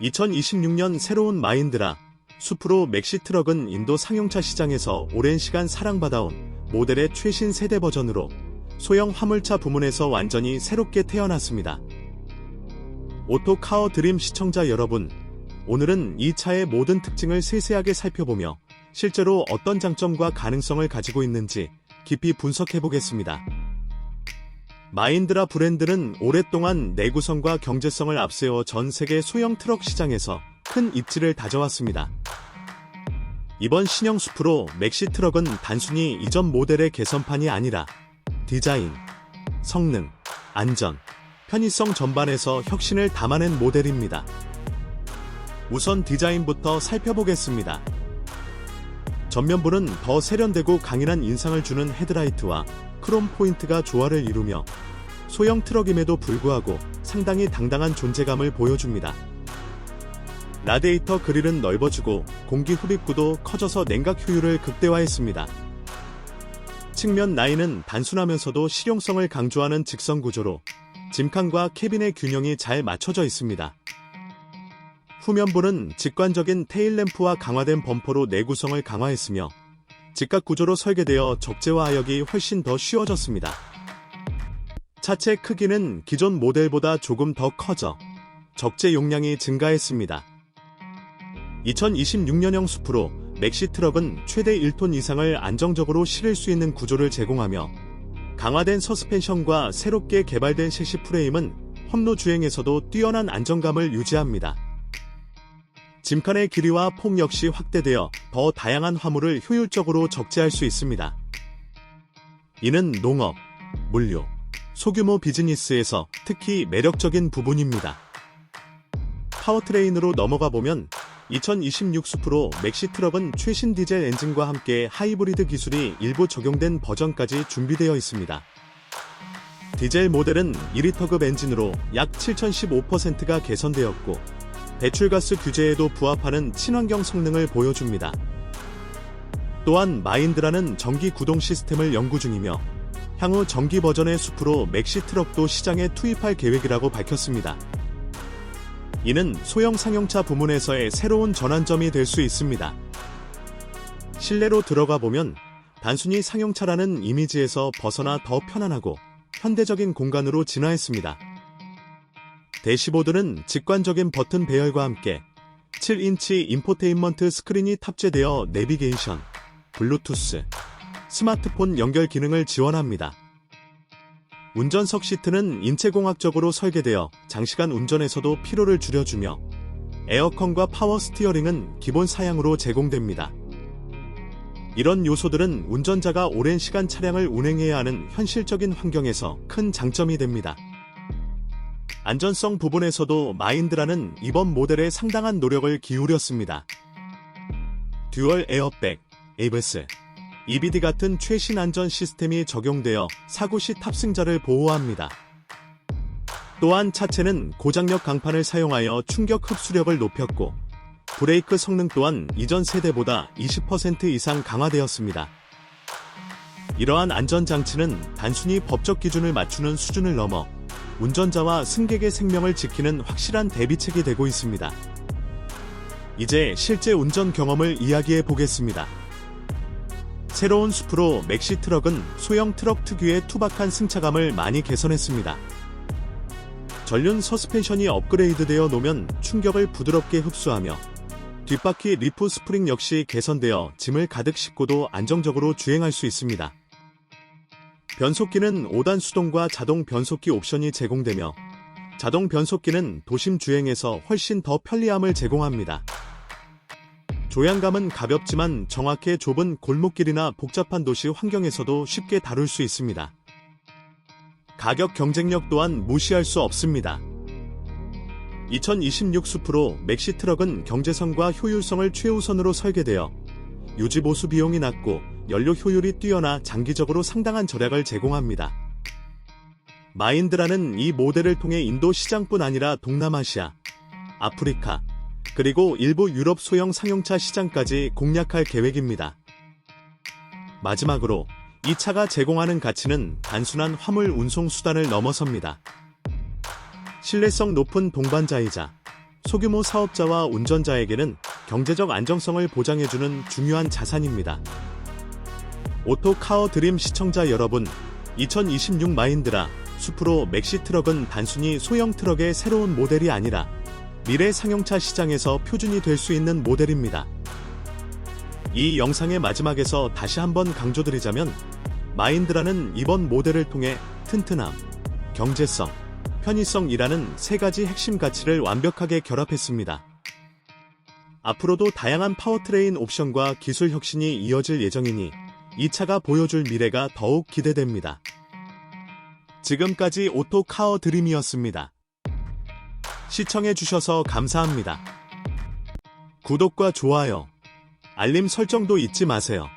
2026년 새로운 마인드라 수프로 맥시 트럭은 인도 상용차 시장에서 오랜 시간 사랑받아온 모델의 최신 세대 버전으로 소형 화물차 부문에서 완전히 새롭게 태어났습니다. 오토카어 드림 시청자 여러분, 오늘은 이 차의 모든 특징을 세세하게 살펴보며 실제로 어떤 장점과 가능성을 가지고 있는지 깊이 분석해 보겠습니다. 마인드라 브랜드는 오랫동안 내구성과 경제성을 앞세워 전 세계 소형 트럭 시장에서 큰 입지를 다져왔습니다. 이번 신형 수프로 맥시 트럭은 단순히 이전 모델의 개선판이 아니라 디자인, 성능, 안전, 편의성 전반에서 혁신을 담아낸 모델입니다. 우선 디자인부터 살펴보겠습니다. 전면부는 더 세련되고 강인한 인상을 주는 헤드라이트와 크롬 포인트가 조화를 이루며 소형 트럭임에도 불구하고 상당히 당당한 존재감을 보여줍니다. 라디에이터 그릴은 넓어지고 공기 흡입구도 커져서 냉각 효율을 극대화했습니다. 측면 라인은 단순하면서도 실용성을 강조하는 직선 구조로 짐칸과 캐빈의 균형이 잘 맞춰져 있습니다. 후면부는 직관적인 테일램프와 강화된 범퍼로 내구성을 강화했으며 직각 구조로 설계되어 적재와 하역이 훨씬 더 쉬워졌습니다. 차체 크기는 기존 모델보다 조금 더 커져 적재 용량이 증가했습니다. 2026년형 수프로 맥시 트럭은 최대 1톤 이상을 안정적으로 실을 수 있는 구조를 제공하며 강화된 서스펜션과 새롭게 개발된 셰시 프레임은 험로 주행에서도 뛰어난 안정감을 유지합니다. 짐칸의 길이와 폭 역시 확대되어 더 다양한 화물을 효율적으로 적재할 수 있습니다. 이는 농업, 물류, 소규모 비즈니스에서 특히 매력적인 부분입니다. 파워트레인으로 넘어가 보면 2026 수프로 맥시 트럭은 최신 디젤 엔진과 함께 하이브리드 기술이 일부 적용된 버전까지 준비되어 있습니다. 디젤 모델은 2리터급 엔진으로 약 7015%가 개선되었고 배출가스 규제에도 부합하는 친환경 성능을 보여줍니다. 또한 마인드라는 전기 구동 시스템을 연구 중이며 향후 전기 버전의 수프로 맥시 트럭도 시장에 투입할 계획이라고 밝혔습니다. 이는 소형 상용차 부문에서의 새로운 전환점이 될 수 있습니다. 실내로 들어가 보면 단순히 상용차라는 이미지에서 벗어나 더 편안하고 현대적인 공간으로 진화했습니다. 대시보드는 직관적인 버튼 배열과 함께 7인치 인포테인먼트 스크린이 탑재되어 내비게이션, 블루투스, 스마트폰 연결 기능을 지원합니다. 운전석 시트는 인체공학적으로 설계되어 장시간 운전에서도 피로를 줄여주며 에어컨과 파워 스티어링은 기본 사양으로 제공됩니다. 이런 요소들은 운전자가 오랜 시간 차량을 운행해야 하는 현실적인 환경에서 큰 장점이 됩니다. 안전성 부분에서도 마인드라는 이번 모델에 상당한 노력을 기울였습니다. 듀얼 에어백, 에이브스, EBD 같은 최신 안전 시스템이 적용되어 사고 시 탑승자를 보호합니다. 또한 차체는 고장력 강판을 사용하여 충격 흡수력을 높였고 브레이크 성능 또한 이전 세대보다 20% 이상 강화되었습니다. 이러한 안전장치는 단순히 법적 기준을 맞추는 수준을 넘어 운전자와 승객의 생명을 지키는 확실한 대비책이 되고 있습니다. 이제 실제 운전 경험을 이야기해 보겠습니다. 새로운 수프로 맥시 트럭은 소형 트럭 특유의 투박한 승차감을 많이 개선했습니다. 전륜 서스펜션이 업그레이드되어 놓으면 충격을 부드럽게 흡수하며 뒷바퀴 리프 스프링 역시 개선되어 짐을 가득 싣고도 안정적으로 주행할 수 있습니다. 변속기는 5단 수동과 자동 변속기 옵션이 제공되며 자동 변속기는 도심 주행에서 훨씬 더 편리함을 제공합니다. 조향감은 가볍지만 정확해 좁은 골목길이나 복잡한 도시 환경에서도 쉽게 다룰 수 있습니다. 가격 경쟁력 또한 무시할 수 없습니다. 2026 수프로 맥시 트럭은 경제성과 효율성을 최우선으로 설계되어 유지 보수 비용이 낮고 연료 효율이 뛰어나 장기적으로 상당한 절약을 제공합니다. 마인드라는 이 모델을 통해 인도 시장뿐 아니라 동남아시아, 아프리카, 그리고 일부 유럽 소형 상용차 시장까지 공략할 계획입니다. 마지막으로 이 차가 제공하는 가치는 단순한 화물 운송 수단을 넘어섭니다. 신뢰성 높은 동반자이자 소규모 사업자와 운전자에게는 경제적 안정성을 보장해주는 중요한 자산입니다. 오토카어 드림 시청자 여러분, 2026 마인드라 수프로 맥시 트럭은 단순히 소형 트럭의 새로운 모델이 아니라 미래 상용차 시장에서 표준이 될 수 있는 모델입니다. 이 영상의 마지막에서 다시 한번 강조드리자면 마인드라는 이번 모델을 통해 튼튼함, 경제성, 편의성이라는 세 가지 핵심 가치를 완벽하게 결합했습니다. 앞으로도 다양한 파워트레인 옵션과 기술 혁신이 이어질 예정이니 이 차가 보여줄 미래가 더욱 기대됩니다. 지금까지 오토카어 드림이었습니다. 시청해주셔서 감사합니다. 구독과 좋아요, 알림 설정도 잊지 마세요.